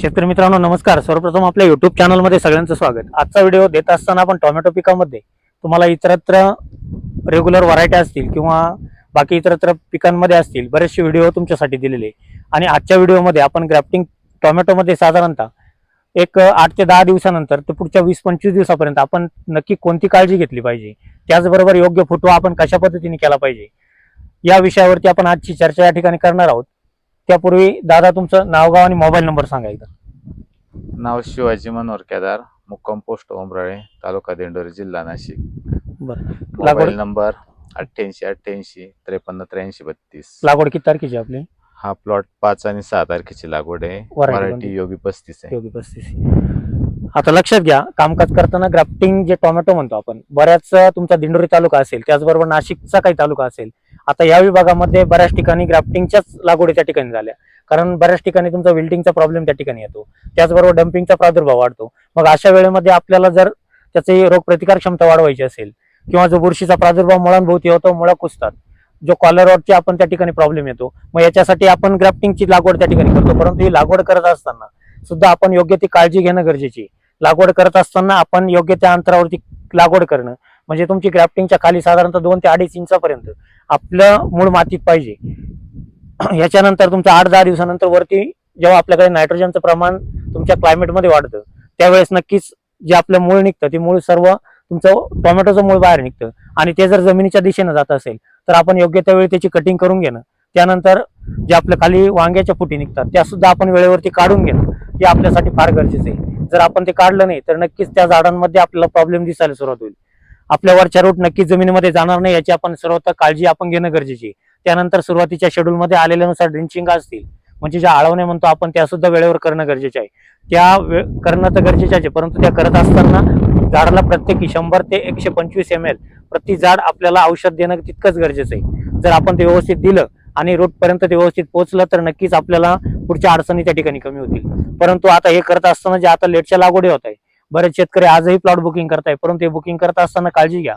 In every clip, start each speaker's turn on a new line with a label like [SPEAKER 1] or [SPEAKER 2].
[SPEAKER 1] शेतकरी मित्रांनो नमस्कार. सर्वप्रथम आपल्या युट्यूब चॅनलमध्ये सगळ्यांचं स्वागत. आजचा व्हिडिओ देत असताना आपण टोमॅटो पिकामध्ये तुम्हाला इतरत्र रेग्युलर व्हरायटी असतील किंवा बाकी इतरत्र पिकांमध्ये असतील बरेचसे व्हिडिओ तुमच्यासाठी दिलेले आणि आजच्या व्हिडिओमध्ये आपण ग्राफ्टिंग टोमॅटोमध्ये साधारणतः एक आठ ते दहा दिवसानंतर ते पुढच्या वीस पंचवीस दिवसापर्यंत आपण नक्की कोणती काळजी घेतली पाहिजे? त्याचबरोबर योग्य फुटवा आपण कशा पद्धतीने केला पाहिजे? या विषयावरती आपण आजची चर्चा या ठिकाणी करणार आहोत. त्यापूर्वी दादा तुमचं नाव गाव आणि मोबाईल नंबर सांगा एकदा.
[SPEAKER 2] नाव शिवाजी मनोहर केदार मुक्काम पोस्ट ओमराळे तालुका दिंडोरी जिल्हा नाशिक.
[SPEAKER 1] बरं. लागवड
[SPEAKER 2] मोबाईल नंबर अठ्ठ्याऐंशी अठ्ठ्याऐंशी त्रेपन्न त्र्याऐंशी बत्तीस.
[SPEAKER 1] लागवड किती तारखेची आहे आपली?
[SPEAKER 2] हा प्लॉट पाच आणि सहा तारखेची लागवड आहे.
[SPEAKER 1] Variety
[SPEAKER 2] मराठी? योगी पस्तीस आहे.
[SPEAKER 1] योगी पस्तीस. आता लक्षात घ्या कामकाज करताना ग्राफ्टिंग जे टोमॅटो म्हणतो आपण बऱ्याच तुमचा दिंडोरी तालुका असेल त्याचबरोबर नाशिकचा काही तालुका असेल आता या विभागामध्ये बऱ्याच ठिकाणी ग्राफ्टिंगच्याच लागवडी त्या ठिकाणी झाल्या. कारण बऱ्याच ठिकाणी तुमचा विल्टिंगचा प्रॉब्लेम त्या ठिकाणी येतो. त्याचबरोबर डम्पिंगचा प्रादुर्भाव वाढतो. मग अशा वेळेमध्ये आपल्याला जर त्याची रोगप्रतिकार क्षमता वाढवायची असेल किंवा जो बुरशीचा प्रादुर्भाव मुळांभोवती होतो मुळा कुसतात जो कॉलरवरची आपण त्या ठिकाणी प्रॉब्लेम येतो मग याच्यासाठी आपण ग्राफ्टिंगची लागवड त्या ठिकाणी करतो. परंतु ही लागवड करत असताना सुद्धा आपण योग्य ती काळजी घेणं गरजेची. लागवड करत असताना आपण योग्य त्या अंतरावरती लागवड करणं म्हणजे तुमची ग्राफ्टिंगच्या खाली साधारणतः दोन ते अडीच इंचापर्यंत आपलं मूळ मातीत पाहिजे. याच्यानंतर तुमच्या आठ दहा दिवसानंतर वरती जेव्हा आपल्याकडे नायट्रोजनचं प्रमाण तुमच्या क्लायमेटमध्ये वाढतं त्यावेळेस नक्कीच जे आपलं मूळ निघतं ते मूळ सर्व तुमचं टोमॅटोचं मूळ बाहेर निघतं. आणि ते जर जमिनीच्या दिशेनं जात असेल तर आपण योग्य त्यावेळी त्याची कटिंग करून घेणं त्यानंतर जे आपल्या खाली वांग्याच्या फुटी निघतात त्या सुद्धा आपण वेळेवरती काढून घेणं हे आपल्यासाठी फार गरजेचं आहे. जर आपण ते काढलं नाही तर नक्कीच त्या झाडांमध्ये आपल्याला प्रॉब्लेम दिसायला सुरुवात होईल. आपल्या वरच्या रूट नक्कीच जमिनीमध्ये जाणार नाही याची आपण सर्वत्र काळजी आपण घेणं गरजेची आहे. त्यानंतर सुरुवातीच्या शेड्यूलमध्ये आलेल्यानुसार ड्रिंचिंग असतील म्हणजे ज्या आळवणे म्हणतो आपण त्या सुद्धा वेळेवर करणं गरजेचे आहे. त्या वे- करणं तर गरजेचे आहे परंतु त्या करत असताना झाडाला प्रत्येकी शंभर ते एकशे पंचवीस एम एल प्रति झाड आपल्याला औषध देणं तितकंच गरजेचं आहे. जर आपण ते व्यवस्थित दिलं आणि रोडपर्यंत पर्यंत ते व्यवस्थित पोहोचलं तर नक्कीच आपल्याला पुढच्या अडचणी त्या ठिकाणी कमी होतील. परंतु आता हे करत असताना जे आता लेटच्या लागवडी होत आहे बरेच शेतकरी आजही प्लॉट बुकिंग करताय परंतु हे बुकिंग करत असताना काळजी घ्या.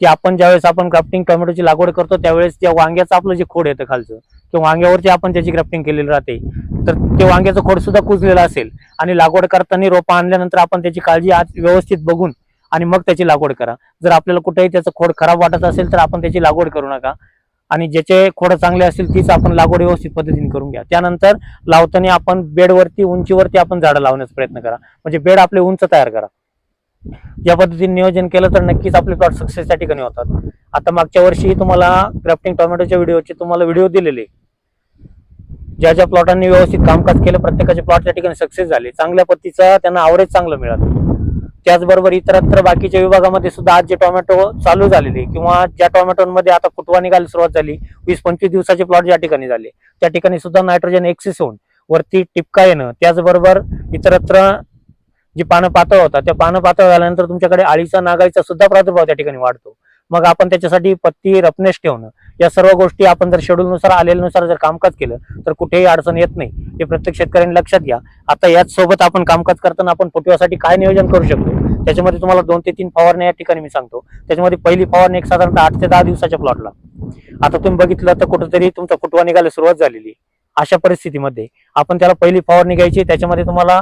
[SPEAKER 1] की आपण ज्यावेळेस आपण ग्राफ्टिंग टोमॅटोची लागवड करतो त्यावेळेस त्या वांग्याचं आपलं जे खोड येतं खालचं किंवा वांग्यावरती आपण त्याची ग्राफ्टिंग केलेली राहते. तर ते वांग्याचं खोड सुद्धा कुजलेलं असेल आणि लागवड करताना रोपं आणल्यानंतर आपण त्याची काळजी आज व्यवस्थित बघून आणि मग त्याची लागवड करा. जर आपल्याला कुठेही त्याचं खोड खराब वाटत असेल तर आपण त्याची लागवड करू नका. आणि ज्याचे खोडं चांगले असतील तीच आपण लागवड व्यवस्थित पद्धतीने करून घ्या. त्यानंतर लावताना आपण बेडवरती उंचीवरती आपण झाडं लावण्याचा प्रयत्न करा. म्हणजे बेड आपले उंच तयार करा. या पद्धतीने नियोजन केलं तर नक्कीच आपले प्लॉट सक्सेस त्या ठिकाणी होतात. आता मागच्या वर्षी तुम्हाला क्राफ्टिंग टोमॅटोच्या व्हिडिओचे तुम्हाला व्हिडिओ दिलेले. ज्या ज्या प्लॉटांनी व्यवस्थित कामकाज केलं प्रत्येकाचे प्लॉट त्या ठिकाणी सक्सेस झाले. चांगल्या पद्धतीचा त्यांना आवरेज चांगलं मिळालं. त्याचबरोबर इतरत्र बाकीच्या विभागामध्ये सुद्धा आज जे टोमॅटो चालू झालेले किंवा ज्या टोमॅटोमध्ये आता फुटवा निघायला सुरुवात झाली वीस पंचवीस दिवसाचे प्लॉट ज्या ठिकाणी झाले त्या ठिकाणी सुद्धा नायट्रोजन एक्सेस होऊन वरती टिपका येणं त्याचबरोबर इतरत्र जी पानं पातळ होतात त्या पानं पातळ झाल्यानंतर तुमच्याकडे आळीचा नागाईचा सुद्धा प्रादुर्भाव त्या ठिकाणी वाढतो. मग आपण त्याच्यासाठी पत्ती रपनेश ठेवणं. या सर्व गोष्टी आपण जर शेड्यूलनुसार आलेल्यानुसार जर कामकाज केलं तर कुठेही अडचण येत नाही. हे प्रत्येक शेतकऱ्यांनी लक्षात घ्या. आता याच सोबत आपण कामकाज करताना आपण फुटव्यासाठी काय नियोजन करू शकतो? त्याच्यामध्ये तुम्हाला दोन ते तीन फवारण्या या ठिकाणी मी सांगतो. त्याच्यामध्ये पहिली फवारणी एक साधारणतः आठ ते दहा दिवसाच्या प्लॉटला आता तुम्ही बघितलं तर कुठंतरी तुमचा फुटवा निघायला सुरुवात झालेली. अशा परिस्थितीमध्ये आपण त्याला पहिली फवारणी घ्यायची. त्याच्यामध्ये तुम्हाला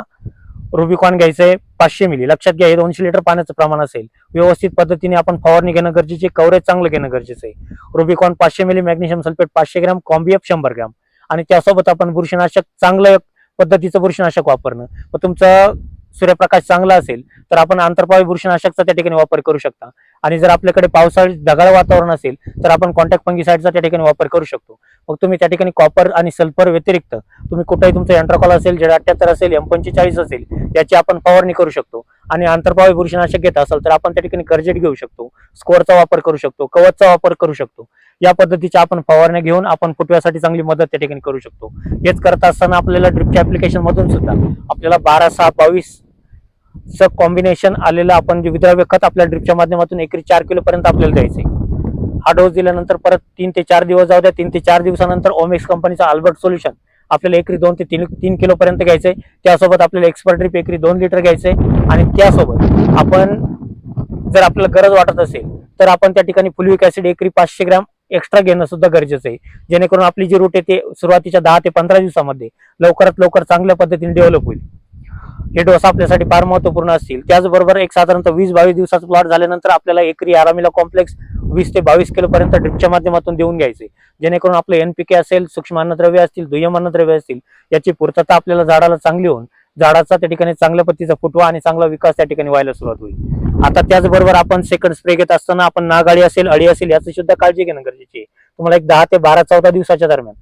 [SPEAKER 1] रुबिकॉन घ्यायचंय. पाचशे मिली. लक्षात घ्या हे दोनशे लिटर पाण्याचं प्रमाण असेल. व्यवस्थित पद्धतीने आपण फवारणी घेणं गरजेचे कव्हरेज चांगलं घेणं गरजेचं आहे. रुबिकॉन पाचशे मिली मॅग्नेशियम सल्फेट पाचशे ग्रॅम कॉम्बिएफ शंभर ग्रॅम. आणि त्यासोबत आपण बुरशीनाशक चांगलं पद्धतीचं बुरशीनाशक वापरणं. मग तुमचं सूर्यप्रकाश चांगला असेल तर आपण आंतरपावी बुरशीनाशकचा त्या ठिकाणी वापर करू शकता. आणि जर आपल्याकडे पावसाळी ढगाळ वातावरण असेल तर आपण कॉन्टॅक्ट फंगिसाईडचा त्या ठिकाणी वापर करू शकतो. मग तुम्ही त्या ठिकाणी कॉपर आणि सल्फर व्यतिरिक्त तुम्ही कुठेही तुमचं एंट्राकॉल असेल जेड अठ्याहत्तर असेल एम पंचेचाळीस असेल याची आपण फवारणी करू शकतो. आणि आंतरपावी बुरशीनाशक घेत असाल तर आपण त्या ठिकाणी कर्जेट घेऊ शकतो. स्कोअरचा वापर करू शकतो कवचचा वापर करू शकतो. या पद्धतीच्या आपण फवारण्या घेऊन आपण फुटव्यासाठी चांगली मदत त्या ठिकाणी करू शकतो. हेच करत असताना आपल्याला ड्रिपच्या ऍप्लिकेशन मधून सुद्धा आपल्याला बारा सहा बावीस च कॉम्बिनेशन आलेलं आपण जे विद्राव्य खत आपल्या ड्रिपच्या माध्यमातून एकरी चार किलो पर्यंत आपल्याला द्यायचं. हा डोस दिल्यानंतर परत तीन ते चार दिवस जाऊ द्या. तीन ते चार दिवसानंतर ओमेक्स कंपनीचा अल्बर्ट सोल्युशन आपल्याला एकरी दोन ते तीन तीन किलो पर्यंत घ्यायचंय त्यासोबत आपल्याला एक्सपर्ट ड्रिप एकरी दोन लिटर घ्यायचंय आणि त्यासोबत आपण जर आपल्याला गरज वाटत असेल तर आपण त्या ठिकाणी फुलविक ऍसिड एकरी पाचशे ग्रॅम एक्स्ट्रा घेणं सुद्धा गरजेचं आहे. जेणेकरून आपली जी रूट आहे ते सुरुवातीच्या दहा ते पंधरा दिवसामध्ये लवकरात लवकर चांगल्या पद्धतीने डेव्हलप होईल. हे डोस आपल्यासाठी फार महत्त्वपूर्ण असतील. त्याचबरोबर एक साधारणतः वीस बावीस दिवसाचा प्लॉट झाल्यानंतर आपल्याला एकरी आरामीला कॉम्प्लेक्स वीस ते बावीस किलो पर्यंत ड्रिपच्या माध्यमातून देऊन घ्यायचे. जेणेकरून आपलं एनपीके असेल सूक्ष्म अन्नद्रव्य असतील दुय्यम अन्नद्रव्य असतील याची पूर्तता आपल्याला झाडाला चांगली होऊन झाडाचा त्या ठिकाणी चांगल्या पद्धतीचा फुटवा आणि चांगला विकास त्या ठिकाणी व्हायला सुरुवात होईल. आता त्याचबरोबर आपण सेकंड स्प्रे घेत असताना आपण नागाळी असेल अळी असेल याची सुद्धा काळजी घेणं गरजेची आहे. तुम्हाला एक दहा ते बारा चौदा दिवसाच्या दरम्यान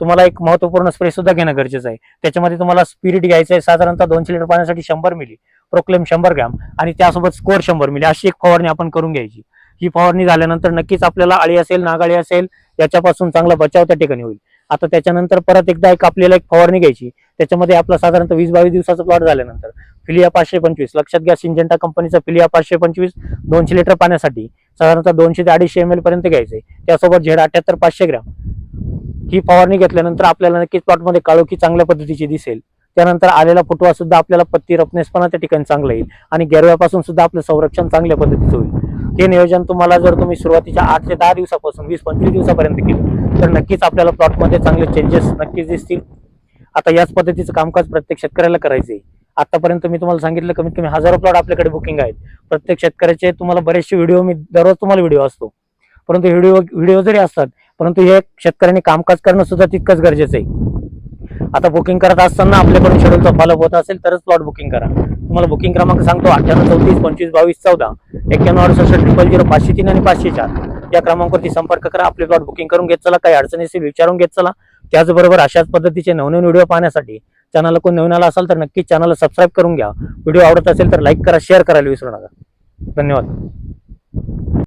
[SPEAKER 1] तुम्हाला एक महत्त्वपूर्ण स्प्रे सुद्धा घेणं गरजेचं आहे. त्याच्यामध्ये तुम्हाला स्पिरिट घ्यायचं आहे. साधारणतः दोनशे लिटर पाण्यासाठी शंभर मिली प्रोक्लेम शंभर ग्रॅम आणि त्यासोबत स्कोर शंभर मिली अशी एक फवारणी आपण करून घ्यायची. ही फवारणी झाल्यानंतर नक्कीच आपल्याला आळी असेल नागाळी असेल याच्यापासून चांगला बचाव त्या ठिकाणी होईल. आता त्याच्यानंतर परत एकदा एक आपल्याला एक फवारणी घ्यायची. त्याच्यामध्ये आपला साधारणतः वीस बावीस दिवसाचा प्लॉट झाल्यानंतर. फिलिया पाचशे पंचवीस. लक्षात घ्या सिंजेंटा कंपनीचा फिलिया पाचशे पंचवीस दोनशे लिटर पाण्यासाठी साधारणतः दोनशे ते अडीचशे एम एल पर्यंत घ्यायचे त्यासोबत झेड अठ्याहत्तर पाचशे ग्रॅम ही फवारणी घेतल्यानंतर आपल्याला नक्कीच प्लॉटमध्ये काळोखी चांगल्या पद्धतीची दिसेल. त्यानंतर आलेला फुटवा सुद्धा आपल्याला पत्ती रपनेसपणा त्या ठिकाणी चांगला येईल आणि गेरव्यापासून सुद्धा आपलं संरक्षण चांगल्या पद्धतीचं होईल. हे नियोजन तुम्हाला जर तुम्ही सुरुवातीच्या आठ ते दहा दिवसापासून वीस पंचवीस दिवसापर्यंत केलं तर नक्कीच आपल्याला प्लॉटमध्ये चांगले चेंजेस नक्कीच दिसतील. आता याच पद्धतीचं कामकाज प्रत्येक शेतकऱ्याला करायचं आहे आतापर्यंत मी तुम्हाला सांगितलं कमीत कमी हजारो प्लॉट आपल्याकडे बुकिंग आहेत. प्रत्येक शेतकऱ्याचे तुम्हाला बरेचसे व्हिडिओ मी दररोज तुम्हाला व्हिडिओ असतो. परंतु व्हिडिओ व्हिडिओ जरी असतात परंतु हे शेतकऱ्यांनी कामकाज करणं सुद्धा तितकंच गरजेचं आहे. आता बुकिंग करत असताना आपल्याकडून शेड्यूलचा फॉलोअप होत असेल तरच प्लॉट बुकिंग करा. तुम्हाला बुकिंग क्रमांक सांगतो अठ्ठ्याण्णव चौतीस पंचवीस बावीस चौदा एक्क्याण्णव अडुसष्ट ट्रिपल झिरो पाचशे तीन आणि पाचशे चार. या क्रमांकावरती संपर्क करा आपले प्लॉट बुकिंग करून घेत चला काही अडचणी असेल विचारून घेत चला. त्याचबरोबर अशाच पद्धतीचे नवनवीन व्हिडिओ पाहण्यासाठी चॅनलला कोण नवीन आला असाल तर नक्कीच चॅनलला सबस्क्राईब करून घ्या. व्हिडिओ आवडत असेल तर लाईक करा शेअर करायला विसरू नका. धन्यवाद.